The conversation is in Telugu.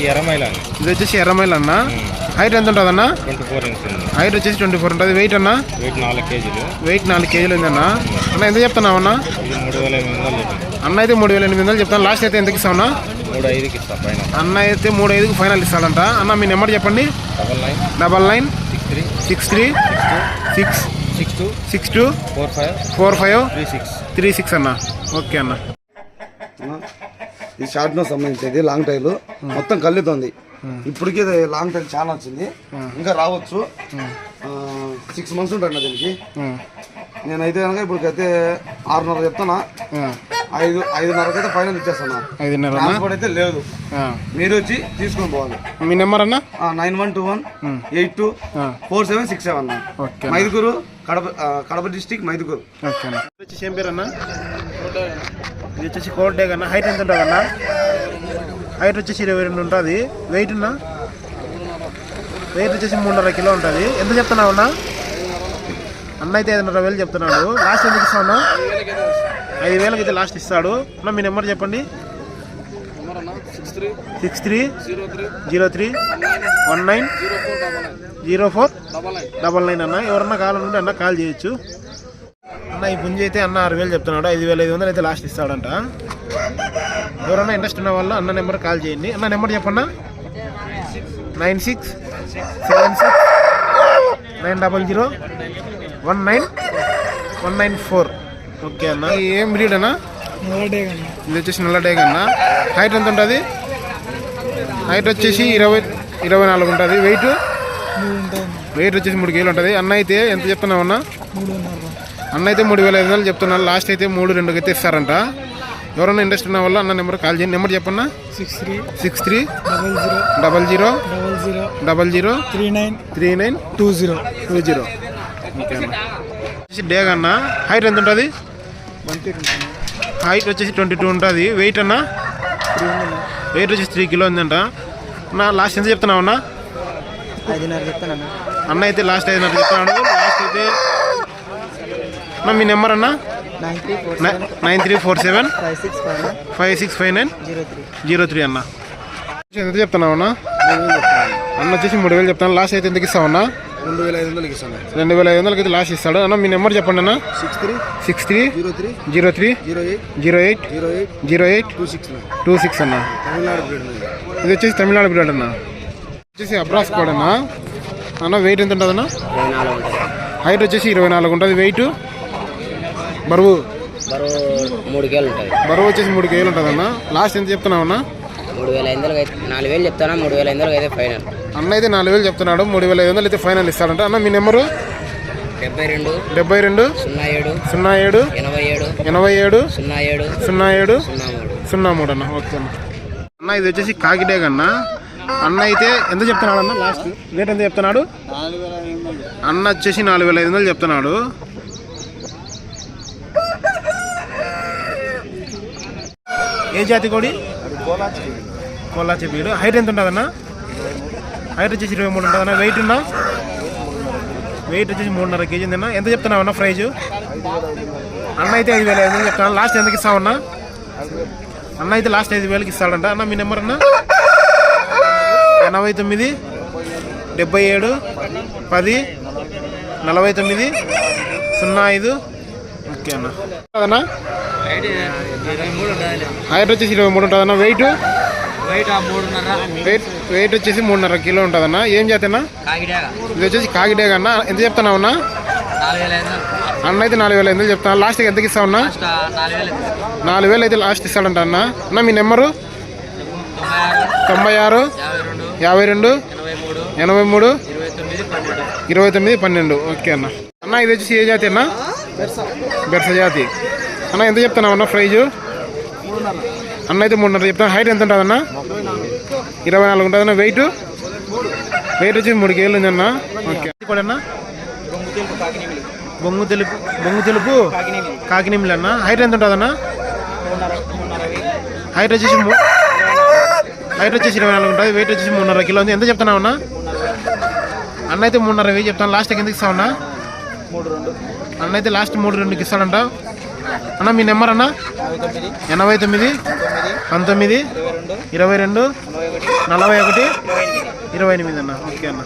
ఇది వచ్చేసి ఎర్రమైల్ అన్న. హైట్ ఎంత ఉంటుంది అన్న ట్వంటీ ఫోర్ హైట్ వచ్చేసి ట్వంటీ ఫోర్ ఉంటుంది. వెయిట్ అన్న? వెయిట్ నాలుగు కేజీలు. వెయిట్ నాలుగు కేజీలు ఉంది అన్న ఎంత చెప్తున్నావు అన్న? మూడు అన్న అయితే మూడు వేల ఎనిమిది వందలు చెప్తాను లాస్ట్ అయితే ఎంతకి ఇస్తావునా మూడు ఐదుకి ఇస్తా పైన అన్న అయితే మూడు ఐదుకి ఫైనల్ ఇస్తాడంట. అన్న మీ నెంబర్ చెప్పండి. Double nine double nine six three six three six six two six two four five four five three six three six అన్న. ఓకే అన్న. ఈ షార్ట్ నో సంబంధించేది లాంగ్ టైల్. మొత్తం కళ్ళుతోంది. ఇప్పటికి లాంగ్ టైల్ చాలా వచ్చింది. ఇంకా రావచ్చు. సిక్స్ మంత్స్ ఉంటాను దీనికి. ఉం. నేనైతే కనుక ఇప్పటికైతే ఆరున్నర చెప్తానా. ఐదు ఐదున్నరకి అయితే ఫైనల్ ఇచ్చేస్తాను ట్రాన్స్పోర్ట్ అయితే లేదు. మీరు వచ్చి తీసుకొని పోవాలి. మీ నెంబర్ అన్న nine one two one eight two. Four seven six seven. Mydukur Kadapa Kadapa district Mydukur. Okay అన్న. ఇది వచ్చేసి ఏం పేరు అన్న? ఇది వచ్చేసి కోట్ డే అన్న హైట్ ఎంత ఉంటుంది అన్న హైట్ వచ్చేసి ఇరవై రెండు ఉంటుంది. వెయిట్ అన్న వెయిట్ వచ్చేసి మూడున్నర కిలో ఉంటుంది. ఎంత చెప్తున్నావు అన్న? అన్న అయితే ఐదున్నర వేలు చెప్తున్నాడు. లాస్ట్ ఎందుకు ఇస్తావు అన్న? ఐదు వేలకి అయితే లాస్ట్ ఇస్తాడు. అన్న మీ నెంబర్ చెప్పండి. Six three zero three one nine zero four double nine అన్న. ఎవరన్నా కావాలనుకుంటే అన్న కాల్ చేయొచ్చు. అన్న ఈ పుంజి అయితే అన్న ఆరు వేలు చెప్తున్నాడు. ఐదు వేల ఐదు వందలు అయితే లాస్ట్ ఇస్తాడంట. ఎవరన్నా ఇంట్రెస్ట్ ఉన్న వాళ్ళు అన్న నెంబర్ కాల్ చేయండి. అన్న నెంబర్ చెప్పన్నా? Nine six seven six nine double zero one nine one nine four. Okay అన్న. ఏం బ్రీడ్ అన్న? ఇది వచ్చేసి నల్ల డేగ అన్న. హైట్ ఎంత ఉంటుంది? హైట్ వచ్చేసి ఇరవై ఇరవై నాలుగు ఉంటుంది. వెయిట్ వెయిట్ వచ్చేసి మూడు కేజీలు ఉంటుంది. అన్న అయితే ఎంత చెప్తున్నావు అన్న? అన్న అయితే మూడు వేల ఐదు వందలు చెప్తున్నాను లాస్ట్ అయితే మూడు రెండుకి అయితే ఇస్తారంట. ఎవరైనా ఇంట్రెస్ట్ ఉన్న వాళ్ళు అన్న నెంబర్ కాల్ చేయండి నెంబర్ చెప్పన్నా? Six three six three double zero double zero double zero double zero three nine three nine two zero two zero. Okay అన్న. వచ్చేసి డేగ్ అన్న. హైట్ ఎంత ఉంటుంది? హైట్ వచ్చేసి ట్వంటీ టూ ఉంటుంది. వెయిట్ అన్న? వెయిట్ వచ్చేసి త్రీ కిలో ఉందంట. నా లాస్ట్ ఎంత చెప్తున్నావు అన్న? అన్న అయితే లాస్ట్ ఐదున్నర చెప్తున్నాడు. లాస్ట్ అయితే అన్న మీ నెంబర్ అన్న? Nine three four nine three four seven five six five nine zero three zero three అన్న. ఎంత చెప్తున్నావు అన్న? అన్న వచ్చేసి మూడు వేలు చెప్తాను. లాస్ట్ అయితే ఎందుకు ఇస్తావు అన్న? రెండు వేల ఐదు వందలకి ఇస్తాను. రెండు వేల ఐదు వందలకి అయితే లాస్ట్ ఇస్తాడు. అన్న మీ నెంబర్ చెప్పండి అన్న. Six three six three zero three zero three zero eight zero eight zero eight zero eight two six two six అన్న. తమిళనాడు బ్రీడ్. ఇది వచ్చేసి తమిళనాడు బ్రీడ్ అన్న. వచ్చేసి అబ్రాస్ కోడ్ అన్న. అన్న వెయిట్ ఎంత ఉంటుంది. అన్న హైట్ వచ్చేసి ఇరవై నాలుగు ఉంటుంది. వెయిట్ బరువు? బరువు మూడు కేలు ఉంటుంది బరువు వచ్చేసి మూడు కేజీలు ఉంటుంది అన్న లాస్ట్ ఎంత చెప్తున్నావు అన్న మూడు వేల ఐదు వందలకి అయితే నాలుగు వేలు చెప్తానా మూడు వేల ఐదు వందలకి అయితే ఫైనల్. అన్న అయితే నాలుగు వేలు చెప్తున్నాడు మూడు వేల ఐదు వందలు అయితే ఫైనల్ ఇస్తాడంట. అన్న మీ నెంబరు? డెబ్బై రెండు డెబ్బై రెండు సున్నా ఏడు సున్నా ఏడు ఎనభై ఏడు ఎనభై ఏడు సున్నా ఏడు సున్నా ఏడు సున్నా మూడు. సున్నా మూడు అన్న. ఓకే అన్న. అన్న ఇది వచ్చేసి కాకిడేగ అన్న. అన్న అయితే ఎంత చెప్తున్నాడు అన్న? లాస్ట్. రేట్ ఎంత చెప్తున్నాడు? అన్న వచ్చేసి నాలుగు వేల ఐదు వందలు చెప్తున్నాడు. ఏ జాతి కోడి? కోలా చెప్పాడు హైట్ ఎంత ఉంటుంది అన్న హైట్ వచ్చేసి ఇరవై మూడు ఉంటుంది అన్న వెయిట్ ఉన్నా వెయిట్ వచ్చేసి మూడున్నర కేజీ ఉందన్న. ఎంత చెప్తున్నావు అన్న ప్రైజ్? అన్న అయితే ఐదు వేల ఐదు వందలు చెప్తాను లాస్ట్ ఎందుకు ఇస్తావన్నా అన్న? అయితే లాస్ట్ ఐదు వేలకి ఇస్తాడంట. అన్న మీ నెంబర్ అన్న? ఎనభై తొమ్మిది డెబ్బై ఏడు పది నలభై తొమ్మిది సున్నా ఐదు. ఓకే అన్న. అదన్నా హైట్ వచ్చేసి ఇరవై మూడు ఉంటుంది అన్న వెయిట్ వెయిట్ వెయిట్ వచ్చేసి మూడున్నర కిలో ఉంటుంది అన్న ఏం చేతన్నా ఇది వచ్చేసి కాకిడేగా అన్న. ఎంత చెప్తున్నావు అన్న? అన్న అయితే నాలుగు వేల ఎందుకు చెప్తాను లాస్ట్కి ఎంతకి ఇస్తావు అన్న? నాలుగు వేలు అయితే లాస్ట్ ఇస్తాడంట అన్న. అన్న మీ నెంబరు? తొంభై ఆరు. యాభై రెండు. ఎనభై మూడు. ఇరవై తొమ్మిది పన్నెండు. ఓకే అన్న. అన్న ఇది వచ్చేసి ఏ జాతి అన్న? బెర్స జాతి. అన్న ఎంత చెప్తున్నావు అన్న ప్రైజు? అన్న అయితే మూడున్నర చెప్తాను. హైట్ ఎంత ఉంటుంది అన్న? ఇరవై నాలుగు ఉంటుంది అన్న. వెయిట్ వెయిట్ వచ్చి మూడు కేళ్ళు ఉంది అన్న. ఓకే కూడా అన్న బొంగు తెలుపు బొంగు తెలుపు కాకినిమిలి అన్న. హైట్ ఎంత ఉంటుంది అన్న? హైట్ వచ్చేసి మూ- హైట్ వచ్చేసి ఇరవై నాలుగు ఉంటుంది. వెయిట్ వచ్చేసి మూడున్నర కిలో ఉంది. ఎంత చెప్తున్నావు అన్న? అన్న అయితే మూడున్నర వెయ్యి చెప్తాను. లాస్ట్ ఎందుకు ఇస్తావు అన్న? అన్న అయితే లాస్ట్ మూడు రెండుకి ఇస్తాడంట. అన్న మీ నెంబర్ అన్న? ఎనభై తొమ్మిది పంతొమ్మిది ఇరవై రెండు నలభై ఒకటి ఇరవై ఎనిమిది అన్న. ఓకే అన్న.